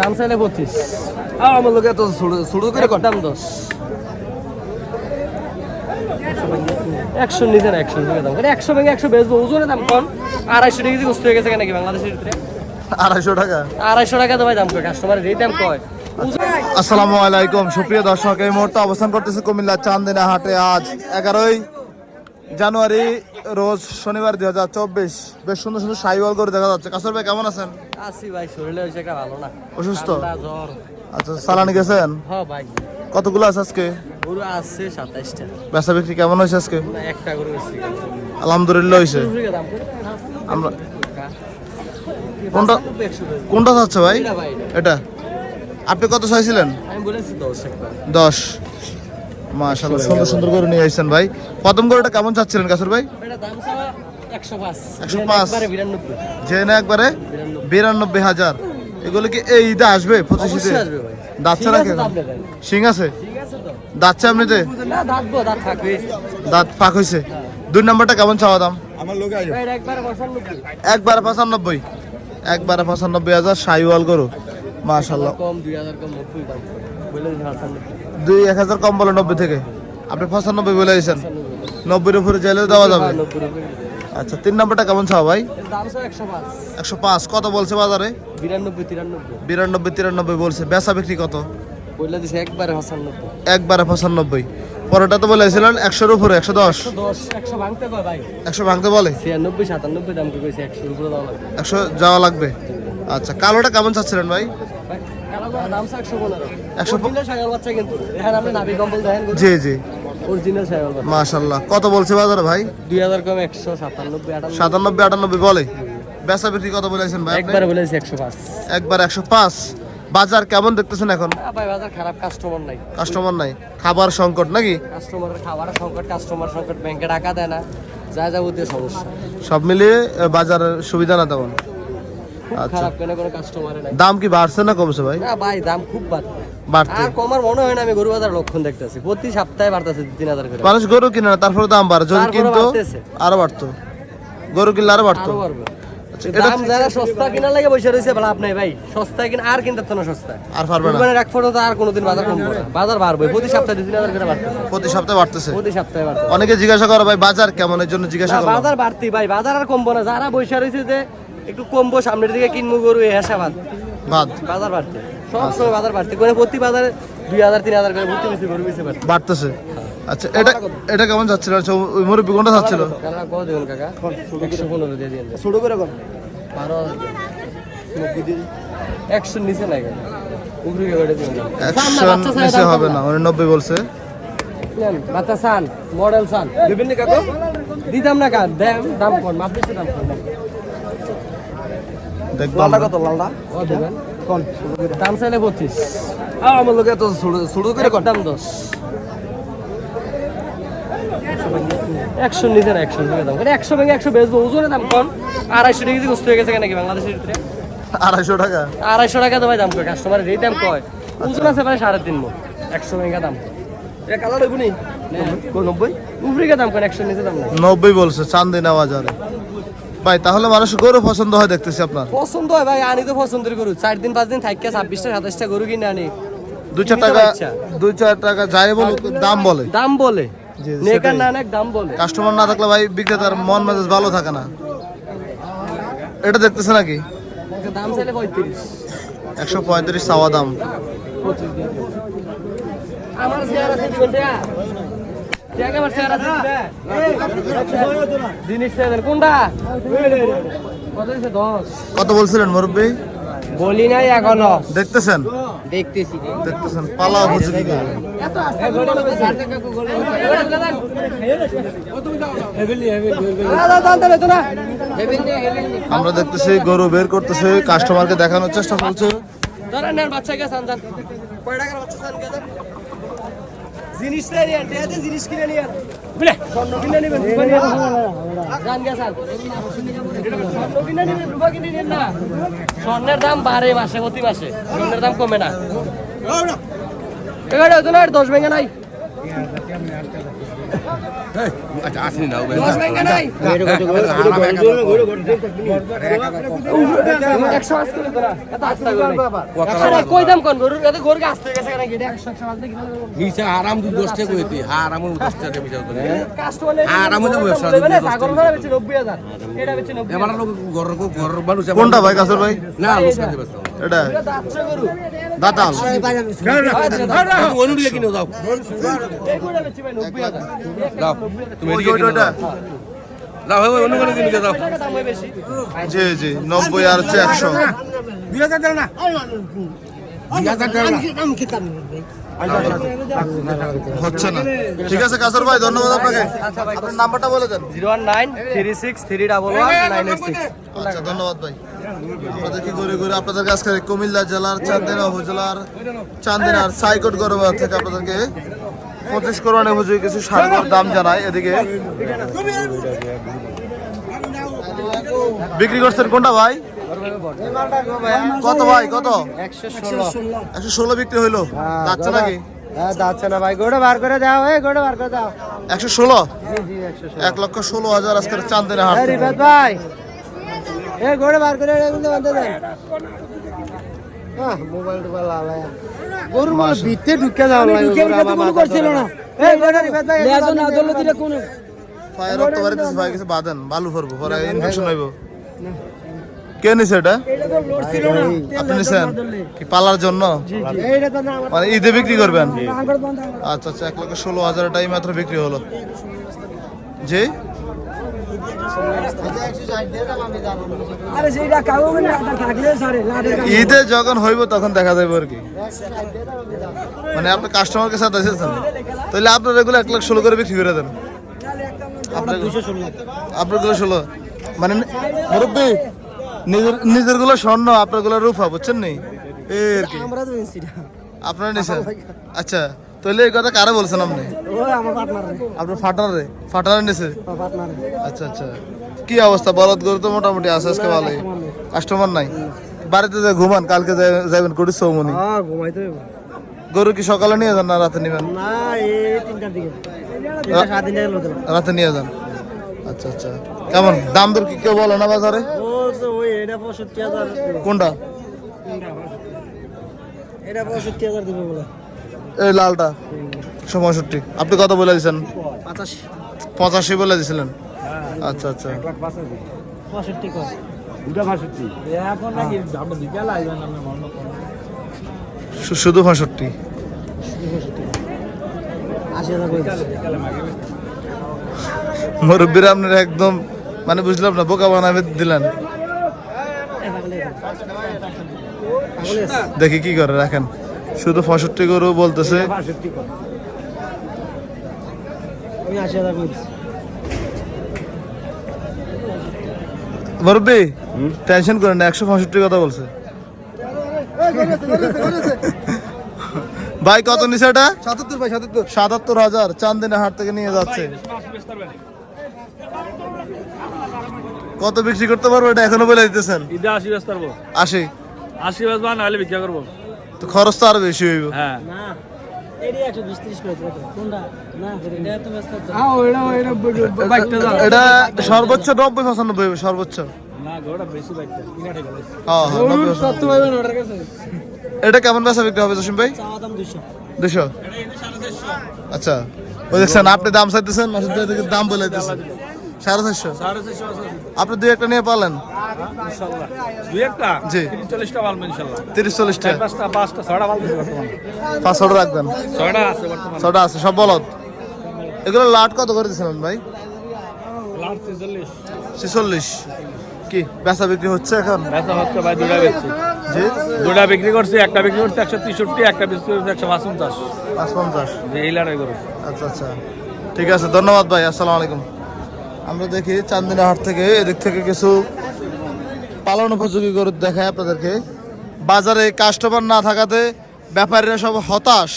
দাম চাইলে পঁচিশ আমার লোক এত করে কর দাম দশ। একশো একশো একশো ভেঙে একশো বেচবো ওজনের দাম কম। আড়াইশো টাকা কেজি কষ্ট হয়ে গেছে নাকি বাংলাদেশের ভিতরে? আড়াইশো টাকা? আড়াইশো টাকা তো ভাই দাম কয়? কাস্টমারের এই দাম কয়? আসসালামু আলাইকুম সুপ্রিয় দর্শক এই মুহূর্তে অবস্থান করতেছে কুমিল্লা চান্দিনা হাটে। আজ এগারোই জানুয়ারি রোজ শনিবার দুই হাজার চব্বিশ। বেশ সুন্দর সুন্দর সাইওয়াল করে দেখা যাচ্ছে। কাসর ভাই কেমন আছেন? আসি ভাই শরীরে হয়েছে একটা ভালো না। অসুস্থ? জ্বর। আচ্ছা সালানি গেছেন? হ ভাই। কতগুলো আছে আজকে? গরু আছে সাতাইশটা। বেচা বিক্রি কেমন হয়েছে আজকে? একটা গরু আলহামদুলিল্লাহ হয়েছে। আমরা কোনটা কোনটা যাচ্ছে ভাই? এটা আপনি কত চাইছিলেন? দশ দশ। সুন্দর সুন্দর করে নিয়ে আসছেন ভাই। প্রথম গরুটা কেমন চাচ্ছিলেন কাসর ভাই? একশো পাঁচ। 105 একবারে বিরানব্বই। যে না একবারে বিরানব্বই বিরানব্বই হাজার। এগুলো কি এই ঈদে আসবে পঁচিশ? দাঁতছে না কেন? শিং আছে? ঠিক আছে তো। দাঁতছে এমনিতে দাঁত ফাঁক হয়েছে দুই নম্বরটা কেমন চাওয়া দাম? একবারে পঁচানব্বই। একবারে পঁচানব্বই। হাজার সাইওয়াল গরু। মাশাল্লাহ কম দুই এক হাজার কম বলে নব্বই থেকে। আপনি পঁচানব্বই বলে দিয়েছেন। নব্বইয়ের উপরে চাইলেও দেওয়া যাবে। নব্বই আচ্ছা তিন নম্বরটা কেমন চাওয়া ভাই? একশো পাঁচ। কত বলছে বাজারে? বিরানব্বই তিরানব্বই। বিরানব্বই তিরানব্বই বলছে। বেচা বিক্রি কত? একবারে পঁচানব্বই। একবারে পঁচানব্বই। পরোটা তো বলেছিলেন একশোর উপরে একশো দশ। একশো ভাঙতে বলে? একশো যাওয়া লাগবে। আচ্ছা কালোটা কেমন চাচ্ছিলেন ভাই? একশো জি জি। অরিজিনাল সাইকেল বাচ্চা মাশাল্লাহ কত বলছে বাজারে ভাই? দুই হাজার কম একশো সাতানব্বই আটানব্বই। সাতানব্বই আটানব্বই বলে? বেচা বিক্রি কত বলেছেন ভাই? একবারে বলেছি একশো পাঁচ। একবার একশো পাঁচ। বাজার কেমন দেখতেছেন এখন? ভাই বাজার খারাপ কাস্টমার নাই। কাস্টমার নাই। খাবার সংকট নাকি? কাস্টমারের খাবারের সংকট কাস্টমার সংকট ব্যাংকে টাকা দেয় না। যা যাবতীয় সমস্যা। সব মিলিয়ে আহ, বাজারের সুবিধা না তেমন? আচ্ছা। খারাপ কেন কোনো কাস্টমারে নাই। দাম কি বাড়ছে না কমছে ভাই? না ভাই দাম খুব বাড়ছে। আর কমার মনে হয় না আমি গরু বাজার লক্ষণ দেখতেছি। প্রতি সপ্তাহে বাড়তেছে তিন হাজার করে। মানুষ গরু কিনে না তারপরে দাম বাড়ে। যদি কিন্তু আরও বাড়তো। গরু কিনলে আরও বাড়তো। আচ্ছা, এটা দাম যারা সস্তা কিনা লাগে বসে রয়েছে লাভ নাই ভাই। সস্তা কিনা আর কিনতে তো না সস্তা আর পারবে না। কুরবানির এক পর্যন্ত আর কোনোদিন বাজার কমবে বাজার বাড়বে। প্রতি সপ্তাহে দুই তিন হাজার করে বাড়তেছে। প্রতি সপ্তাহে বাড়তেছে। প্রতি সপ্তাহে বাড়তেছে। অনেকে জিজ্ঞাসা করে ভাই বাজার কেমন? এর জন্য জিজ্ঞাসা বাজার বাড়তি ভাই। বাজার আর কমবো না। যারা বসে রয়েছে যে একটু কমবো সামনের দিকে কিনবো গরু এই হেসাবাদ বাদ? বাজার বাড়তি সব সময় বাজার বাড়তি করে প্রতি বাজারে দুই হাজার তিন হাজার করে ভর্তি বেশি গরু বেশি বাড়তি বাড়তেছে। আচ্ছা এটা এটা কেমন যাচ্ছিল? আচ্ছা, ওই মুরব্বী কোনটা যাচ্ছিল? কত? দেবেন কাকা? একশো পনেরো দিয়ে ছোট করে কর বারো একশো নিচে নাই একশো নিচে হবে না মানে নব্বই বলছে। বাচ্চা সান মডেল সান বিভিন্ন কাকু? দিতাম না কার? দাম দাম কর মাপ বেশি দাম কর। দেখব আমরা। লালটা? কোন? দাম চাইলে পঁচিশ। আমার লোক এত ছোট ছোট করে কর দাম দশ। একশো না দাম। একশো ভেঙে একশো বেচবো। ওজনের দাম কম। আড়াইশো কষ্ট হয়ে গেছে নাকি বাংলাদেশের ভিতরে? আড়াইশো টাকা? আড়াইশো টাকা তো ভাই দাম কয়। কাস্টমারের এই দাম কয়। ওজন আছে প্রায় সাড়ে তিন মন একশো ভেঙে দাম। এটা কালার হইব নি? নব্বই। উপরে দাম কয় একশো নিচে দাম না নব্বই বলছে চান্দিনা বাজারে ভাই তাহলে মানুষ গরু পছন্দ হয় দেখতেছি আপনার। পছন্দ হয় ভাই আনি তো পছন্দের গরু। চার দিন পাঁচ দিন থাকিয়া ছাব্বিশটা সাতাশটা গরু কিনে আনি। দুই চার টাকা। দুই চার টাকা যাই বলুক দাম বলে। দাম বলে। নেকার না অনেক দাম বলে। কাস্টমার না থাকলে ভাই বিক্রেতার মন মেজাজ ভালো থাকে না। এটা দেখতেছে নাকি? দাম চাইলে পঁয়ত্রিশ। একশো পঁয়ত্রিশ চাওয়া দাম। আমার কত বলছিলেন মুরব্বী বলি নাই এখনও দেখতেছেন দেখতেছি দেখতেছেন পালা আমরা দেখতেছি গরু বের করতেছে কাস্টমারকে দেখানোর চেষ্টা করছে ধরেন বাচ্চা গেছে আনজান কয় টাকার বাচ্চা সান গেছে জিনিস নিয়ে আনতে আছে? জিনিস কিনে নিয়ে বুঝলে স্বর্ণ কিনে নেবেন রূপা নিয়ে জান গেছে স্বর্ণ কিনে নেবেন রূপা কিনে নিন না। স্বর্ণের দাম বাড়ে মাসে প্রতি মাসে। স্বর্ণের দাম কমে না। এবারে হতো দশ ভেঙে নাই। কোনটা ভাই কাসর ভাই? না কাছে এটা দাতাল। অনুদিকে কিনে দাও এই গরুটা বেচে ভাই নব্বই দাও তুমি এদিকে কিনে দাও। দাও ভাই অন্য কোনো কিনে দাও। টাকা দাম হয় বেশি জি জি নব্বই আর হচ্ছে একশো। দুই হাজার দাও না দুই হাজার দাও না হচ্ছে না। ঠিক আছে কাসর ভাই ধন্যবাদ আপনাকে। আপনার নাম্বারটা বলে দেন। Zero one nine three six three double one nine eight six. আচ্ছা ধন্যবাদ ভাই। দেখি ঘুরে ঘুরে আপনাদের কাছ থেকে কুমিল্লা জেলার চান্দিনা উপজেলার চান্দিনার সাইকোট গরবা থেকে আপনাদেরকে পঁচিশ কোরবানি হুজুর কিছু সারগর দাম জানাই এদিকে। বিক্রি করছেন কোনটা ভাই? কত ভাই কত? একশো ষোলো বিক্রি হইল। যাচ্ছে নাকি? হ্যাঁ করে একশো ষোলো? এক লক্ষ ষোলো হাজার আজকের চান্দিনা হাট। ভাই এই গোটা বার করে এগুলো বাঁধতে দেন। হ্যাঁ মোবাইল টোবাইল আলায়া গরুর ভিতরে ঢুকে যাও কোনো করছিল না। এই গোটা রিবাদ ভাই লেজন না দলে দিলে কোন? ফায়ার রক্ত বাড়িতেছে ভাই কিছু বাঁধেন বালু ভরবো পরে ইনফেকশন হইব কে নিছে এটা? আপনি নিছেন? কি পালার জন্য? মানে ঈদে বিক্রি করবেন? আচ্ছা আচ্ছা এক লক্ষ ষোলো হাজার টাই মাত্র বিক্রি হলো। জি? ঈদে যখন হইব তখন দেখা যাবে আর কি। মানে আপনি কাস্টমারকে সাথে এসেছেন তাহলে আপনার এগুলো এক লাখ ষোলো করে বিক্রি করে দেন। আপনারগুলো ষোলো মানে মুরব্বী নিজের নিজেরগুলো স্বর্ণ আপনারগুলো রূপা বুঝছেন নি? এই আর কি। আপনারা নিছেন? আচ্ছা। তাহলে এই কথা কারে বলছেন আপনি? আপনার ফাটারে? ফাটারে নিছে? আচ্ছা আচ্ছা। কি অবস্থা? বলদ গরু তো মোটামুটি আছে আজকে ভালোই। কাস্টমার নাই। বাড়িতে যে ঘুমান কালকে যাবেন করি সৌমনি হ্যাঁ গরু কি সকালে নিয়ে যান না রাতে নিবেন রাতে নিয়ে যান। আচ্ছা আচ্ছা। কেমন? দাম দর কি কেউ বলে না বাজারে? কোনটা? এটা পঁয়ষট্টি হাজার দিবে বলে। এই লালটা। পঁয়ষট্টি আপনি কত বলে দিয়েছেন? পঁচাশি। বলে দিয়েছিলেন? আচ্ছা আচ্ছা। শু- শুধু পঁয়ষট্টি। মুরব্বীরা আপনার একদম মানে বুঝলাম না বোকা বানাবে দিলেন। দেখি কি করে রাখেন। শুধু পঁয়ষট্টি গরু। বলতেছে মুরব্বী টেনশন করেন না একশো পঁয়ষট্টি কথা বলছে। ভাই কত নিছে এটা? সাতাত্তর ভাই সাতাত্তর। সাতাত্তর হাজার চান্দিনা হাট থেকে নিয়ে যাচ্ছে। কত বিক্রি করতে পারব এটা এখনও বলে দিতেছেন? আশি আশি। আশি ব্যস্ত না হলে বিক্রি করব। তো খরচ তো আরও বেশি হইব। হ্যাঁ। না এটি সর্বোচ্চ নব্বই পঁচানব্বই সর্বোচ্চ। হ্যাঁ হ্যাঁ এটা কেমন বেচা বিক্রি হবে জসিম ভাই? দুশো আচ্ছা। ওই দেখছেন আপনি দাম চাইতেছেন দাম বলে দিতেছেন সাড়ে চারশো? আপনি দুই একটা নিয়ে পালেন? জি। তিরিশ চল্লিশটা পাঁচ ছটা রাখবেন? ছটা আছে সব বলদ? এগুলো লাট কত করে দিয়েছিলেন ভাই? ছেচল্লিশ। কি বেচা বিক্রি হচ্ছে এখন? বেচা হচ্ছে ভাই দুটা বেচছি। জি। দুটা বিক্রি করছি একটা বিক্রি করছি একশো তেষট্টি একটা বিক্রি করছি একশো পঞ্চাশ। পাঁচ পঞ্চাশ যে এই লড়াই করো আচ্ছা আচ্ছা। ঠিক আছে ধন্যবাদ ভাই আসসালামু আলাইকুম। আমরা দেখি চান্দিনা হাট থেকে এদিক থেকে কিছু পালন উপযোগী গরু দেখায় আপনাদেরকে। বাজারে কাস্টমার না থাকাতে ব্যাপারীরা সব হতাশ।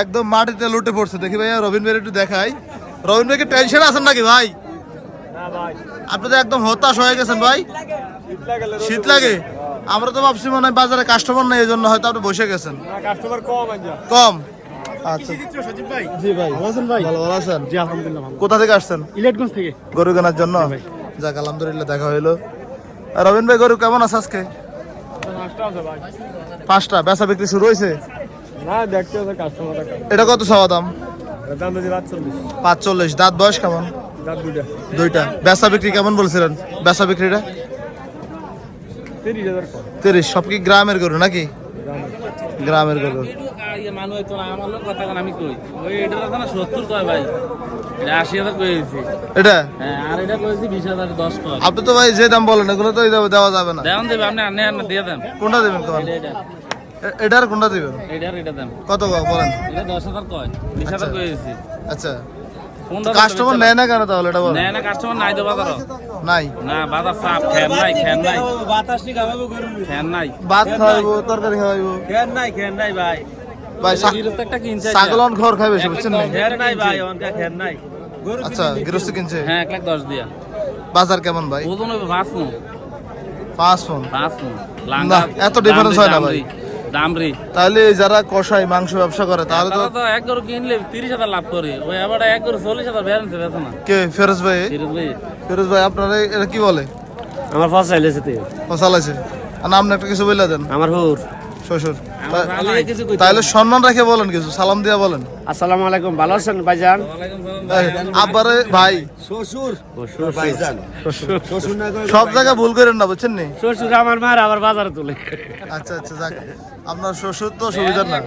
একদম মাটিতে লুটে পড়ছে। দেখি ভাইয়া রবিন ভাই একটু দেখাই। রবিন ভাইকে টেনশন আছেন নাকি ভাই? আপনি তো একদম হতাশ হয়ে গেছেন ভাই? শীত লাগে। আমরা তো ভাবছি মনে হয় বাজারে কাস্টমার নেই এই জন্য হয়তো আপনি বসে গেছেন। কাস্টমার কম কম? আচ্ছা। জি ভাই। ভালো আছেন ভাই? ভালো ভালো আছেন? জি আলহামদুলিল্লাহ কোথা থেকে আসছেন? ইলেটগঞ্জ থেকে। গরু কেনার জন্য? যাক আলহামদুলিল্লাহ দেখা হইল। রবিন ভাই গরু কেমন আছে আজকে? পাঁচটা বেচা বিক্রি শুরু হয়েছে এটা কত চাওয়া দাম? দাম দিয়েছে রাত চল্লিশ পাঁচ চল্লিশ দাঁত বয়স কেমন? দুইটা। বেচা বিক্রি কেমন বলছিলেন? বেচা বিক্রিটা? তিরিশ সব কি গ্রামের গরু নাকি? গ্রামের গরু। মানুষ তো আমার লোক কথা আমি কই? ওই কথা না সত্তর কয় ভাই? এটা আশি হাজার কয়েছি এটা? হ্যাঁ আর এটা কয়েছি বিশ হাজার দশ কয়। আপনি তো ভাই যে দাম বলেন এগুলো তো দেওয়া যাবে না। দেওয়ান দেবে আপনি আনে আনে দিয়ে দেন। কোনটা দিবেন এটা এটা। এটার কোনটা দিবেন? এটার এটা দেন। কত বলেন। এটা দশ হাজার কয় বিশ হাজার কয়েছি আচ্ছা। কাস্টমার নেয় না কেন তাহলে এটা বলেন। নেয় না কাস্টমার নাই তো বাজার নাই। না বাজার নাই ফ্যান নাই। বাতাস নি খাওয়াবো গরু নাই। ভাত খাওয়াইবো তরকারি খাওয়াইবো। খেন নাই খেন নাই ভাই। ভাই ছাগলন ঘর খাই বেশি বুঝছেন নাই ভাই অনকা নাই। আচ্ছা গৃহস্থ কিনছে? হ্যাঁ এক লাখ দশ দিয়া। বাজার কেমন ভাই? ওজন হবে পাঁচ মন। পাঁচ ফোন পাঁচ মন। না, এত difference হয় না ভাই। দামরি তাহলে যারা কষাই মাংস ব্যবসা করে তাহলে তো এক গরু কিনলে তিরিশ হাজার লাভ করে। ওই আবার এক গরু চল্লিশ হাজার ব্যালেন্স বেছে না। কে ফেরোজ ভাই? ফিরোজ ভাই। ফেরোজ ভাই আপনারা এটা কি বলে? আমার তো ও চালাইছে আর নাম একটা কিছু বলে দেন। আমার হুর। শ্বশুর। তাহলে সম্মান রেখে বলেন কিছু সালাম দিয়া বলেন। আসসালামু আলাইকুম ভালো আছেন ভাইজান? আব্বারে ভাই। শ্বশুর ভাইজান। সব জায়গায় ভুল করেন না বুঝছেন নি? শ্বশুর আমার মার আবার বাজারে তুলে। আচ্ছা আচ্ছা যাক। আপনার শ্বশুর তো সুবিধার না।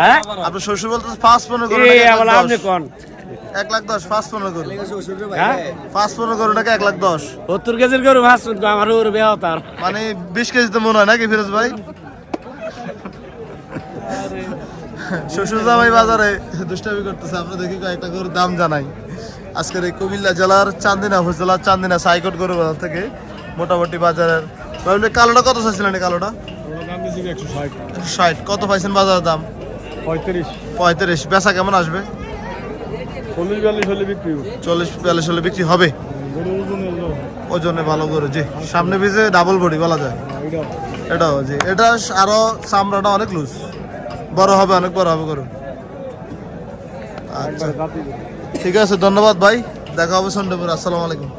হ্যাঁ? আপনার শ্বশুর বলতে পাঁচ পনেরো করে এই এক লাখ আপনি দশ? কোন? এক লাখ দশ পাঁচ পনেরো করে হ্যাঁ? পাঁচ পনেরো নাকি এক লাখ দশ। সত্তর কেজির গরু মাছ আমার মানে বিশ কেজিতে মনে হয় নাকি ফিরোজ ভাই? শ্বশুর জামাই বাজারে দুষ্টামি করতেছে আমরা দেখি কয়েকটা গরুর দাম জানাই। আজকের এই কুমিল্লা জেলার চান্দিনা উপজেলার চান্দিনা সাইকট গরু বাজার থেকে মোটামুটি বাজারের কালোটা কত চাইছিলেন কালোটা? ষাট। কত পাইছেন বাজারের দাম? পঁয়ত্রিশ। পঁয়ত্রিশ। বেচা কেমন আসবে? চল্লিশ বিয়াল্লিশ হলে বিক্রি চল্লিশ বিয়াল্লিশ হলে বিক্রি হবে? গরু ওজন ভালো। করে জি। সামনে পিছে ডাবল বডি বলা যায়। এটা এটাও। জি। এটা আরও চামড়াটা অনেক লুজ বড় হবে, অনেক বড় হবে গরু। আচ্ছা। ঠিক আছে, ধন্যবাদ ভাই। দেখা হবে সন্ডেপুর আসসালামু আলাইকুম।